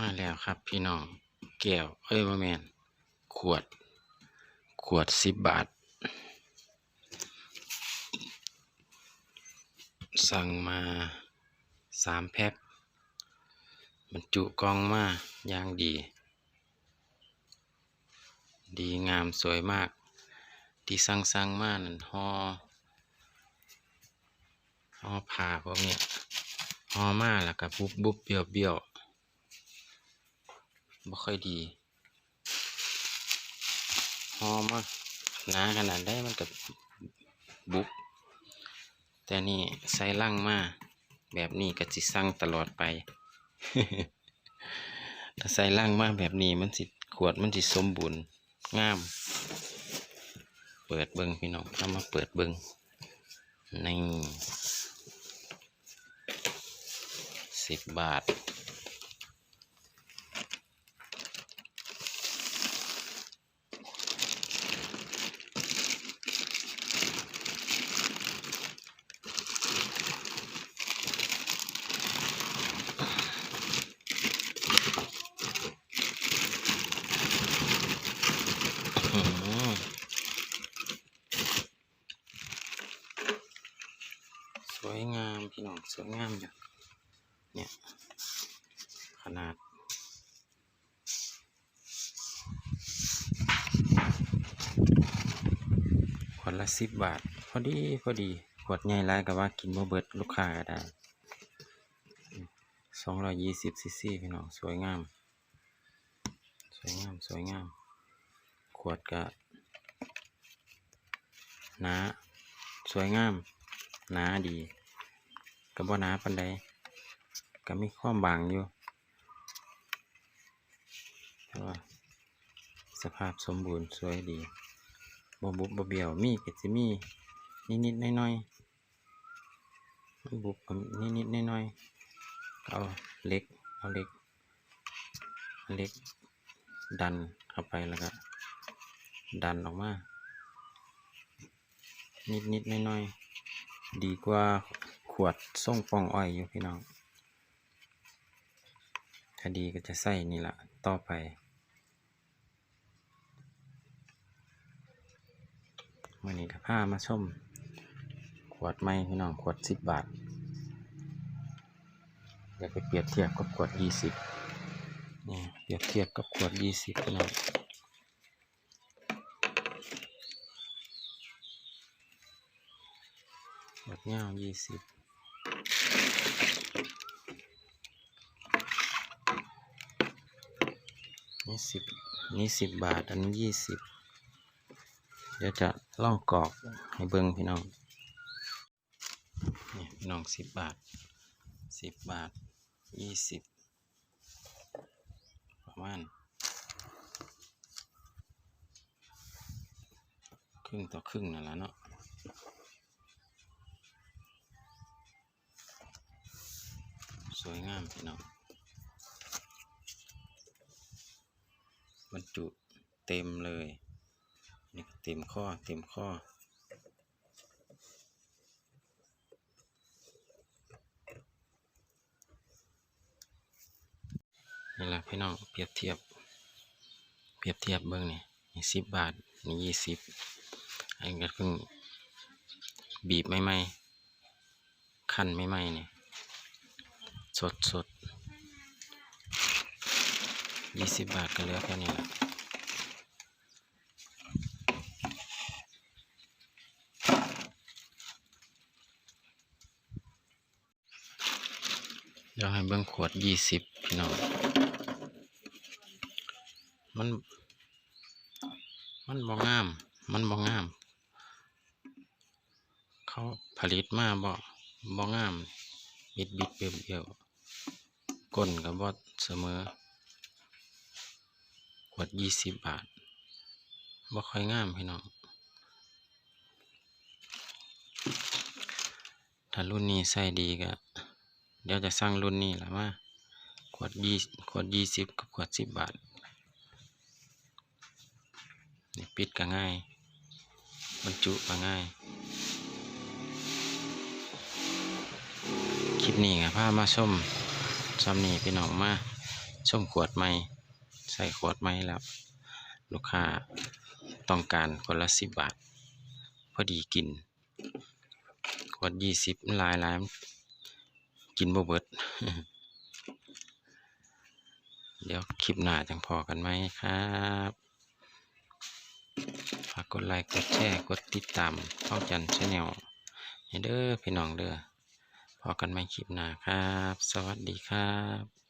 มาแล้วครับพี่น้อง แก้ว เอ้ยมาแมนขวด ขวดสิบบาท สั่งมาสามแพ็คบรรจุกล่องมาอย่างดี ดีงามสวยมาก ที่สั่งสั่งมานั่นห่อห่อผ้าพวกเนี้ยห่อมาแล้วก็บุบบุบเบี้ยวเบี้ยว บ่ค่อยดีห่อมาหนาขนาดได้มันก็บุบแต่นี่ใส่ลังมาแบบนี้ก็สิสั่งตลอดไป ถ้าใส่ลังมาแบบนี้มันสิขวดมันสิสมบูรณ์งาม เปิดเบิงพี่น้องทำมาเปิดเบิงนี่สิบบาท สวยงาม พี่น้อง สวยงามอยู่เนี่ย ขนาด ขวดละสิบบาท พอดี พอดี ขวดใหญ่ไรก็ว่ากินบ่เบิดลูกค้าก็ได้สองร้อยยี่สิบซีซีพี่น้อง สวยงาม สวยงาม สวยงาม วดก็หนาสวยงามหนาดีก็บ่หนาปานใดก็มีความบางอยู่แต่ว่าสภาพสมบูรณ์สวยดีบ่บุบบ่เบี้ยวมีก็สิมีนิดๆน้อยๆบุบก็นิดๆน้อยๆเอาเล็กเอาเล็กเล็กดันเข้าไปแล้วก็ ดันออกมา นิดนิดน้อยน้อยๆดีกว่าขวดส่งปองอ้อยอยู่พี่น้องถ้าดีก็จะใส่นี่ละต่อไปมื่อนี้ก็พามาชม ขวดไม้พี่น้องขวดสิบบาทอยากไปเปรียบเทียบกับขวดยี่สิบนี่เปรียบเทียบกับขวดยี่สิบพี่น้อง ขวดเงายี่สิบนี่สิบนี่สิบบาท อันนี้ยี่สิบเดี๋ยวจะล่องกรอกให้เบิ้งพี่น้องนี่พี่น้องสิบบาทสิบบาทยี่สิบประมาณครึ่งต่อครึ่งนั่นแหละเนาะ สวยงามพี่น้องบรรจุเต็มเลยนี่เต็มข้อเต็มข้อนี่แหละพี่น้องเปรียบเทียบ เปรียบเทียบเบิ้งนี่นี่สิบบาทนี่ยี่สิบอันนี้ก็เพิ่งบีบไม่ไหมขั้นไม่ไหมนี่ส ดสดยี่สิบบาทก็เหลือแค่นี้แหละเดี๋ยวให้เบิ้งขวดยี่สิบพี่น้อง มัน มันบ่งาม มันบ่งาม เขาผลิตมาบ่บ่งาม บิดบิดเบี้ยวเบี้ยว ก้นกับบอเสมอขวดยี่สิบบาทบ่ค่อยงามพี่น้องถ้ารุ่นนี้ใส่ดีก็เดี๋ยวจะสั่งรุ่นนี้แหละมาขวดยี่ขวดยี่สิบกับขวดสิบบาทนี่ปิดก็ง่ายบรรจุก็ง่าย คลิปนี้ก็พามาชม ซ้ำนี่พี่น้องมาส้มขวดใหม่ใส่ขวดใหม่แล้ว ลูกค้าต้องการคนละสิบบาท พอดีกิน ขวดยี่สิบลายลายมันกินบ่เบิด เดี๋ยวคลิปหน้าจังพอกันไหมครับฝากกดไลค์กดแชร์กดติดตามเท่าจันชาแนลให้เด้อพี่น้องเด้อ พอกันใหม่คลิปหน้าครับ สวัสดีครับ